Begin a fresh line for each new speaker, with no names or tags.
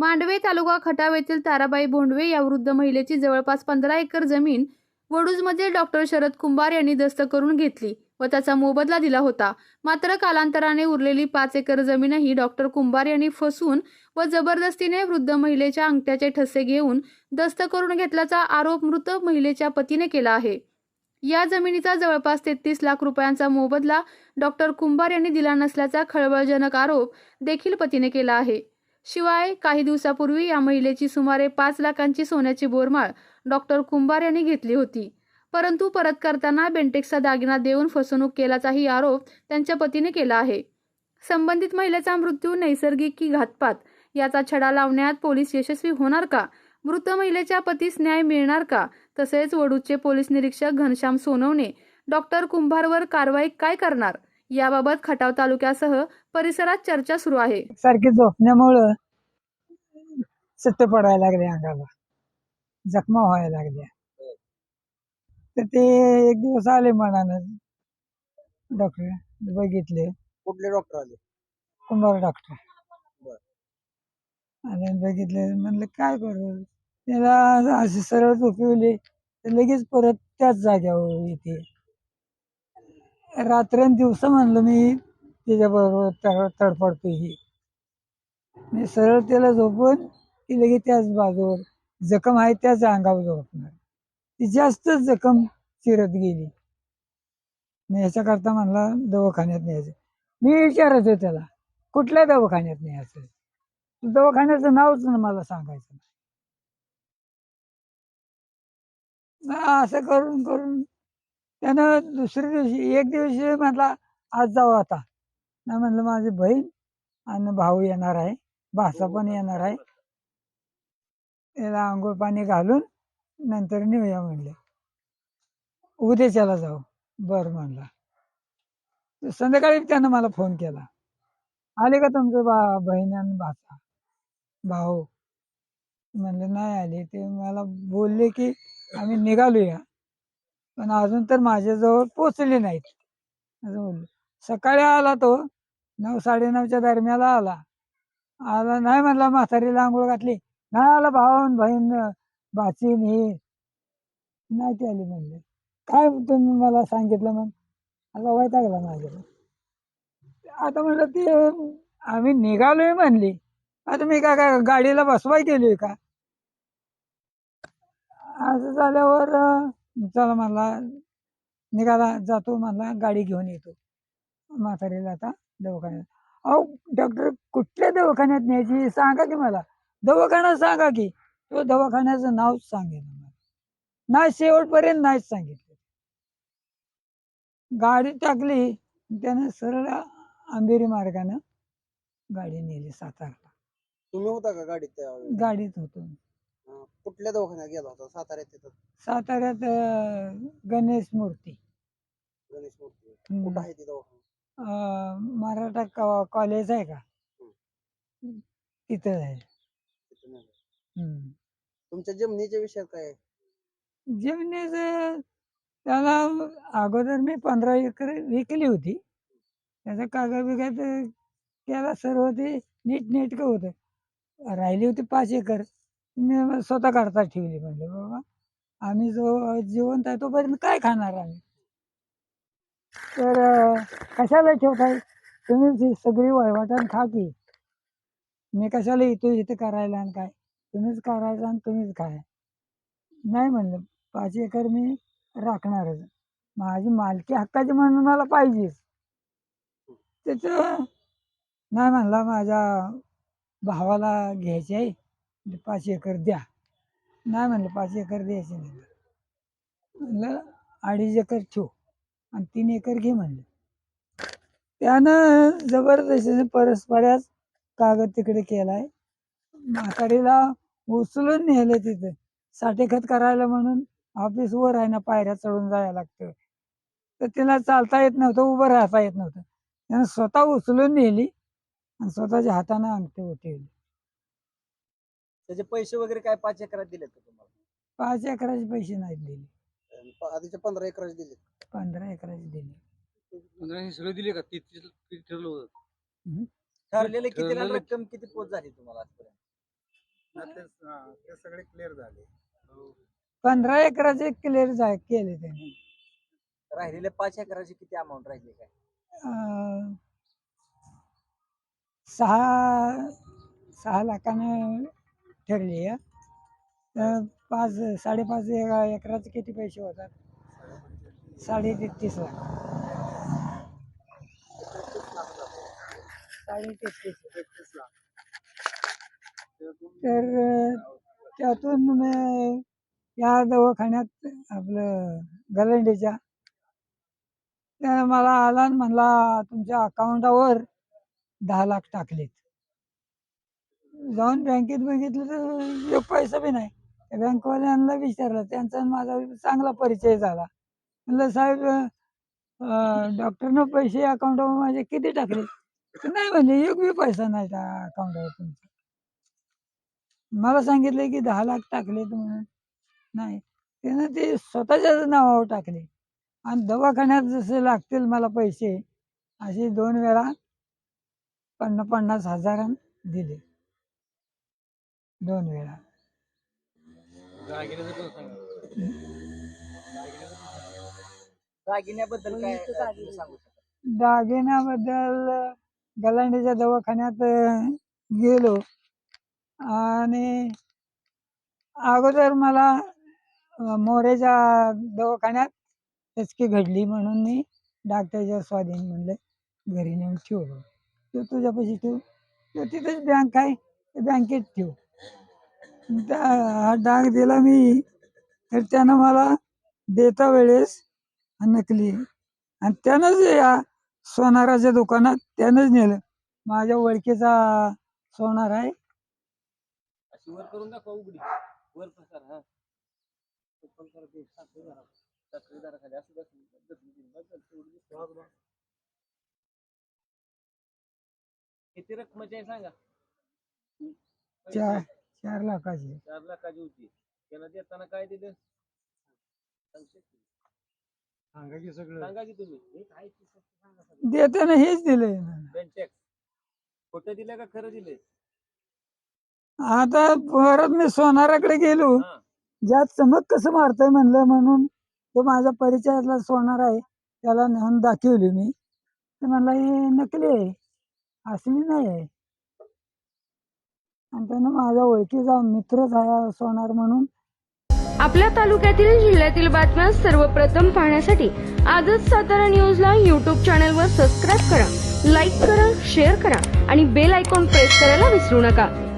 मांडवे तालुका खटाव येथील ताराबाई भोंडवे या वृद्ध महिलेची जवळपास पंधरा एकर जमीन वडूजमध्ये डॉक्टर शरद कुंभार यांनी दस्त करून घेतली व त्याचा मोबदला दिला होता. मात्र कालांतराने उरलेली पाच एकर जमीनही डॉक्टर कुंभार यांनी फसवून व जबरदस्तीने वृद्ध महिलेच्या अंगठ्याचे ठसे घेऊन दस्त करून घेतल्याचा आरोप मृत महिलेच्या पतीने केला आहे. या जमिनीचा जवळपास तेहतीस लाख रुपयांचा मोबदला डॉक्टर कुंभार यांनी दिला नसल्याचा खळबळजनक आरोप देखील पतीने केला आहे. शिवाय काही दिवसापूर्वी या महिलेची सुमारे पाच लाखांची सोन्याची बोरमाळ डॉक्टर कुंभार यांनी घेतली होती. परंतु परत करताना बेंटेक्सचा दागिना देऊन फसवणूक केल्याचाही आरोप त्यांच्या पतीने केला आहे. संबंधित महिलेचा मृत्यू नैसर्गिक की घातपात याचा छडा लावण्यात पोलीस यशस्वी होणार का? मृत महिलेच्या पतीस न्याय मिळणार का? तसेच वडूचे पोलीस निरीक्षक घनश्याम सोनवणे डॉक्टर कुंभारवर कारवाई काय करणार? याबाबत खटाव तालुक्यासह परिसरात चर्चा सुरू आहे.
सारखी झोपण्यामुळं सट्ट पडायला लागले अंगाला. जखमा व्हायला लागल्या. तर ते एक दिवस आले मनानं. डॉक्टर बघितले.
कुठले डॉक्टर आले?
कुंभार डॉक्टर. आणि बघितले म्हणलं काय करू? त्याला असे सरळ झोपवले तर लगेच परत त्याच जाग्यावर येते. रात्रंदिवस म्हणलं मी त्याच्याबरोबर तड- तडफडतोय ही. मी सरळ त्याला झोपून ती लगेच त्याच बाजूवर जखम आहे त्याच अंगावर झोपणार. ती जास्तच जखम चिरत गेली. मी ह्याच्याकरता म्हणला दवाखान्यात न्यायचं. मी विचारत होतो त्याला कुठल्या दवाखान्यात न्यायचं? दवाखान्याचं नावच ना मला सांगायचं असं करून करून त्यानं दुसऱ्या दिवशी एक दिवशी म्हटला आज जाऊ आता. नाही म्हणलं माझी बहीण आणि भाऊ येणार आहे भासा पण येणार आहे. त्याला आंघोळ पाणी घालून नंतर नेऊया म्हणले. उद्याच्याला जाऊ. बर म्हणला. संध्याकाळी त्यानं मला फोन केला. आले का तुमचं बा बहीण आणि भाचा? भाऊ? म्हणलं नाही आले. ते मला बोलले की आम्ही निघालूया. पण अजून तर माझ्याजवळ पोचले नाहीत. असं बोललो सकाळी आला तो नऊ साडेनऊच्या दरम्याला आला. आला नाही म्हणला म्हातारीला आंघोळ घातली. नाही आला भाऊन बहीण भाचीन हे. नाही ते आली म्हणले. काय तुम्ही मला सांगितलं मग? आता वैतागला माझ्या आता म्हटलं ते आम्ही निघालोय म्हणली. आता मी काय काय गाडीला बसवाय गेलोय का? असं झाल्यावर चला म्हणला निघाला जातो म्हणला गाडी घेऊन येतो. म्हातारीला आता दवाखान्यात. अहो डॉक्टर कुठल्या दवाखान्यात न्यायची सांगा की मला. दवाखाना सांगा की. तो दवाखान्याचं नाव सांगेल मला. नाही शेवटपर्यंत नाहीच सांगितलं. गाडी टाकली त्यानं सरळ अंधेरी मार्गानं गाडी नेली सातारला.
तुम्ही होता का गाडीत
गाडीत होतो
कुठल्या दवाखान्यात गेला होता? साताऱ्यात तिथं?
साताऱ्यात अं, गणेश मूर्ती.
गणेश मूर्ती.
हम्म.
कुठं आहे ती दवाखाना?
अं, मराठा कॉ- कॉलेज आहे का? तिथं आहे.
तिथं नाही.
हम्म.
तुमच्या जमिनीच्या विषयात काय आहे?
जमिनीचं त्याला अगोदर मी पंधरा एकर विकली होती. त्याचा कागद बिगद केला सर्व ते नीट नेटकं होतं. राहिली होती पाच एकर. मी स्वतः करता ठेवली म्हणले बाबा आम्ही जो जिवंत आहे तोपर्यंत काय खाणार आम्ही? तर अं, कशाला ठेवताय? तुम्हीच ही सगळी वहिवाटान खा की. मी कशाला येतो इथं करायला आणि काय? तुम्हीच करायचं आणि तुम्हीच खाय. नाही म्हणलं पाच एकर मी राखणारच. माझी मालकी हक्काची म्हणून मला पाहिजेच. त्याचं नाही म्हणला माझ्या भावाला घ्यायची आहे. ते पाच एकर द्या. नाही म्हणलं पाच एकर द्यायचे नाही म्हणलं. अडीच एकर ठेव आणि तीन एकर घे म्हणलं. त्यानं जबरदस्तीने परस्पऱ्याच कागद तिकडे केलाय. माकडीला उचलून नेलं तिथं. साठेखत करायला म्हणून ऑफिस वर आहे ना पायऱ्या चढून जायला लागतं. तर तिला चालता येत नव्हतं उभं राहता येत नव्हतं. त्यानं स्वतः उचलून नेली आणि स्वतःच्या हाताने अंगठी उठवली.
त्याचे पैसे वगैरे काय पाच एकरात दिलेत का तुम्हाला?
पाच एकराचे पैसे नाहीत दिले.
अं, प- आधीचे पंधरा एकराचे दिलेत.
पंधरा एकराचे दिले.
पंधरा हे सगळं दिले का? ते ते- ते ठरलं होतं?
ठरलेले किती
ठरलेलं-
रक्कम किती पोच झाली तुम्हाला आजपर्यंत?
ते सगळे क्लिअर झाले.
पंधरा एकराचे क्लिअर झाले केले त्यांनी.
राहिलेले पाच एकराची किती अमाऊंट राहिली काय?
अं, सहा सहा लाखानं ठरली आहे. तर पाच साडेपाच ए- एकराचे किती पैसे होतात? साडे तेहतीस लाख. साडे तेहतीस तर अं, त्यातून मी या दवाखान्यात आपलं गलंडीच्या त्यानं मला आला आणि म्हणला तुमच्या अकाउंटावर दहा लाख टाकलेत. जाऊन बँकेत बघितलं तर एक पैसा बी नाही. बँकवाल्यांना विचारलं त्यांचा आणि माझा चांगला परिचय झाला. म्हणलं साहेब डॉक्टरनं पैसे अकाउंटवर माझे किती टाकले? नाही म्हणजे एक बी पैसा नाही त्या अकाउंटवर तुमचा. मला सांगितलं की दहा लाख टाकले म्हणून. नाही. त्यानं ते स्वतःच्याच नावावर टाकले. आणि दवाखान्यात जसे लागतील मला पैसे असे दोन वेळा पन्नास पन्नास हजारां दिले. दोन वेळा.
दागिन्याबद्दल काय अं, तुम्ही सांगू शकता?
दागिन्याबद्दल गलांडीच्या दवाखान्यात गेलो. आणि अगोदर मला मोरेच्या दवाखान्यात टचकी घडली म्हणून मी डॉक्टरच्या स्वाधीन म्हणलं. घरी नेऊन ठेवलो. तो तुझ्यापाशी ठेव. तो तिथेच बँक आहे. बँकेत ठेव. त्या हा डाग दिला मी तर त्यानं मला देता वेळेस नकली. आणि त्यानंच या सोनाराच्या दुकानात त्यानंच नेलं. माझ्या ओळखीचा सोनार आहे.
अशी वर करून दाखवा उघडी. वर पसार हा. ओपन करा ते साखळी धरा. साखळी धरा खाली. असं बस बस, बस, बस, तेवढी दिसते. हा, बघा. किती रकमेची आहे सांगा.
चार. चार लाखाची.
चार लाखाची होती. त्याला देताना काय दिलं? सांगशील?
सांगा की सगळं.
सांगा की तुम्ही.
देताना हेच दिलंय मला.
बँक चेक खोटं दिलं का खरं दिलंय?
आता परत मी सोनाराकडे गेलो.
हा.
ज्यात चमक कसं मारतंय म्हणलं म्हणून तो माझ्या परिचयातला सोनार आहे. त्याला नेऊन दाखवली मी. ते म्हणला हे नकली आहे. असली नाही आहे. आणि त्यानं माझा ओळखीचा मित्र आहे असं होणार म्हणून.
आपल्या तालुक्यातील जिल्ह्यातील बातम्या सर्वप्रथम पाहण्यासाठी आजच सातारा न्यूजला युट्यूब चॅनलवर सबस्क्राईब करा लाईक करा शेअर करा आणि बेल आयकॉन प्रेस करायला विसरू नका.